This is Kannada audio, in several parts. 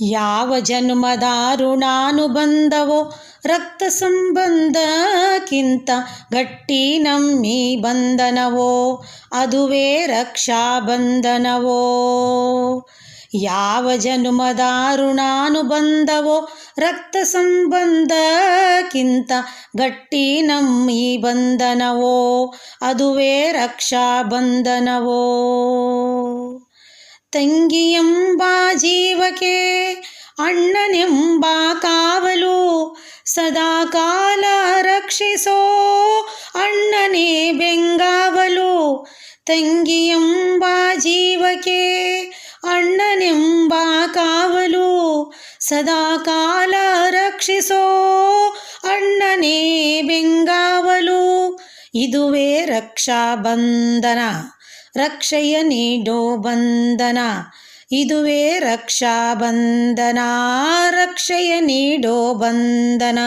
ಯಾವ ಜನ್ಮದ ಬಂದವೋ ರಕ್ತ ಸಂಬಂಧಕ್ಕಿಂತ ಗಟ್ಟಿ ನಮ್ಮಿ ಬಂಧನವೋ, ಅದುವೇ ರಕ್ಷಾ ಬಂಧನವೋ ಯಾವ ಜನ್ಮದಾರುಣಾನು ಬಂದವೋ ರಕ್ತ ಸಂಬಂಧಕ್ಕಿಂತ ಗಟ್ಟಿ ನಮ್ಮಿ ಬಂಧನವೋ, ಅದುವೇ ರಕ್ಷಾ ಬಂಧನವೋ ತಂಗಿಯೆಂಬ ಜೀವಕ್ಕೆ ಅಣ್ಣನೆಂಬ ಕಾವಲು. ಸದಾ ಕಾಲ ರಕ್ಷಿಸೋ ಅಣ್ಣನೇ ಬೆಂಗಾವಲು. ತಂಗಿಯೆಂಬ ಜೀವಕ್ಕೆ ಅಣ್ಣನೆಂಬ ಕಾವಲು. ಸದಾ ಕಾಲ ರಕ್ಷಿಸೋ ಅಣ್ಣನೇ ಬೆಂಗಾವಲು. ಇದುವೇ ರಕ್ಷಾ ಬಂಧನ ರಕ್ಷೆಯ ನೀಡೋ ಬಂಧನ. ಇದುವೇ ರಕ್ಷಾ ಬಂಧನ. ರಕ್ಷೆಯ ನೀಡೋ ಬಂಧನ.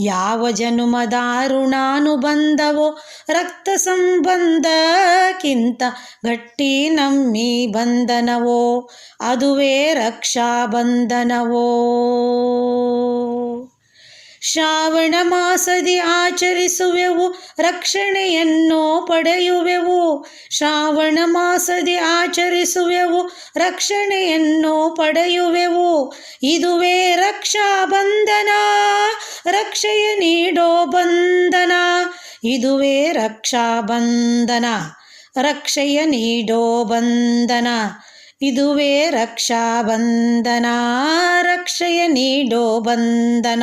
ಯಾವ ಜನುಮದಾರುಣಾನು ಬಂದವೋ ರಕ್ತ ಸಂಬಂಧಕ್ಕಿಂತ ಗಟ್ಟಿ ನಮ್ಮಿ ಬಂಧನವೋ, ಅದುವೇ ರಕ್ಷಾ ಬಂಧನವೋ. ಶ್ರಾವಣ ಮಾಸದಿ ಆಚರಿಸುವೆವು, ರಕ್ಷಣೆಯನ್ನು ಪಡೆಯುವೆವು. ಶ್ರಾವಣ ಮಾಸದಿ ಆಚರಿಸುವೆವು, ರಕ್ಷಣೆಯನ್ನು ಪಡೆಯುವೆವು. ಇದುವೇ ರಕ್ಷಾ ಬಂಧನ, ರಕ್ಷೆಯ ನೀಡೋ ಬಂಧನ. ಇದುವೇ ರಕ್ಷಾ ಬಂಧನ, ರಕ್ಷೆಯ ನೀಡೋ ಬಂಧನ. ಇದುವೇ ರಕ್ಷಾ ಬಂಧನ, ರಕ್ಷೆಯ ನೀಡೋ ಬಂಧನ.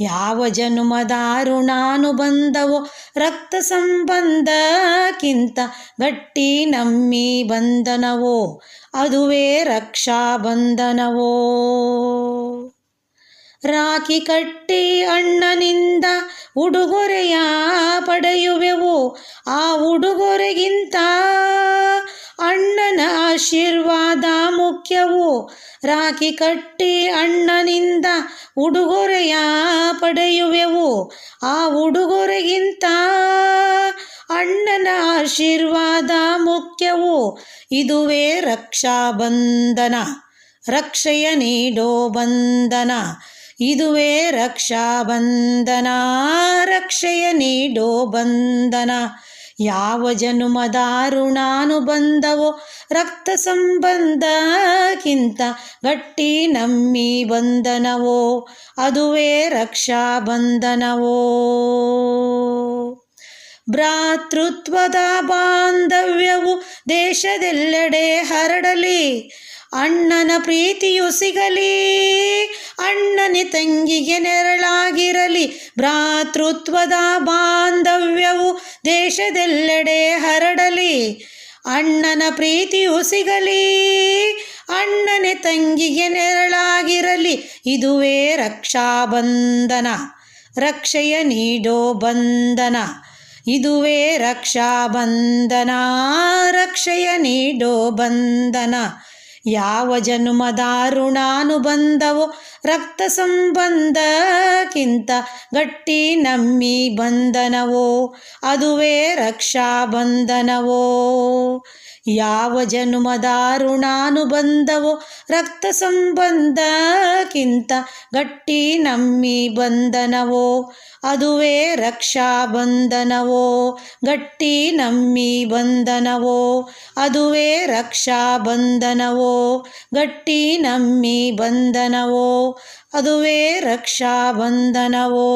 ಯಾವ ಜನುಮದಾರು ನಾನು ಬಂದವೋ ರಕ್ತ ಸಂಬಂಧಕ್ಕಿಂತ ಗಟ್ಟಿ ನಮ್ಮಿ ಬಂಧನವೋ, ಅದುವೇ ರಕ್ಷಾ ಬಂಧನವೋ ರಾಖಿ ಕಟ್ಟಿ ಅಣ್ಣನಿಂದ ಉಡುಗೊರೆಯ ಪಡೆಯುವೆವು, ಆ ಉಡುಗೊರೆಗಿಂತ ಅಣ್ಣನ ಆಶೀರ್ವಾದ ಮುಖ್ಯವು ರಾಖಿ ಕಟ್ಟಿ ಅಣ್ಣನಿಂದ ಉಡುಗೊರೆಯ ಪಡೆಯುವೆವು. ಆ ಉಡುಗೊರೆಗಿಂತ ಅಣ್ಣನ ಆಶೀರ್ವಾದ ಮುಖ್ಯವು. ಇದುವೇ ರಕ್ಷಾ ಬಂಧನ, ರಕ್ಷೆಯ ನೀಡೋ ಬಂಧನ. ಇದುವೇ ರಕ್ಷಾ ಬಂಧನ, ರಕ್ಷೆಯ ನೀಡೋ ಬಂಧನ. ಯಾವ ಜನುಮದ ಋಣಾನುಬಂಧವೋ ರಕ್ತ ಸಂಬಂಧಕ್ಕಿಂತ ಗಟ್ಟಿ ನಮ್ಮಿ ಬಂಧನವೋ, ಅದುವೇ ರಕ್ಷಾ ಬಂಧನವೋ. ಭ್ರಾತೃತ್ವದ ಬಾಂಧವ್ಯವು ದೇಶದೆಲ್ಲೆಡೆ ಹರಡಲಿ. ಅಣ್ಣನ ಪ್ರೀತಿಯು ಸಿಗಲಿ, ಅಣ್ಣನೆ ತಂಗಿಗೆ ನೆರಳಾಗಿರಲಿ. ಭ್ರಾತೃತ್ವದ ಬಾಂಧವ್ಯವು ದೇಶದೆಲ್ಲೆಡೆ ಹರಡಲಿ. ಅಣ್ಣನ ಪ್ರೀತಿಯು ಸಿಗಲಿ, ಅಣ್ಣನೆ ತಂಗಿಗೆ ನೆರಳಾಗಿರಲಿ. ಇದುವೇ ರಕ್ಷಾ ಬಂಧನ ರಕ್ಷೆಯ ನೀಡೋ ಬಂಧನ. ಇದುವೇ ರಕ್ಷಾ ಬಂಧನ ರಕ್ಷೆಯ ನೀಡೋ ಬಂಧನ. ಯಾವ ಜನುಮದ ಋಣಾನುಬಂಧವೋ ರಕ್ತ ಸಂಬಂಧಕ್ಕಿಂತ ಗಟ್ಟಿ ನಮ್ಮಿ ಬಂಧನವೋ, ಅದುವೇ ರಕ್ಷಾ ಬಂಧನವೋ. ಯಾವ ಜನುಮದ ಋಣಾನುಬಂಧವೋ ರಕ್ತ ಸಂಬಂಧಕ್ಕಿಂತ ಗಟ್ಟಿ ನಮ್ಮಿ ಬಂಧನವೋ, ಅದುವೇ ರಕ್ಷಾ ಬಂಧನವೋ. ಗಟ್ಟಿ ನಮ್ಮಿ ಬಂಧನವೋ, ಅದುವೇ ರಕ್ಷಾ ಬಂಧನವೋ. ಗಟ್ಟಿ ನಮ್ಮಿ ಬಂಧನವೋ ಅದುವೇ ರಕ್ಷಾ ಬಂಧನವೋ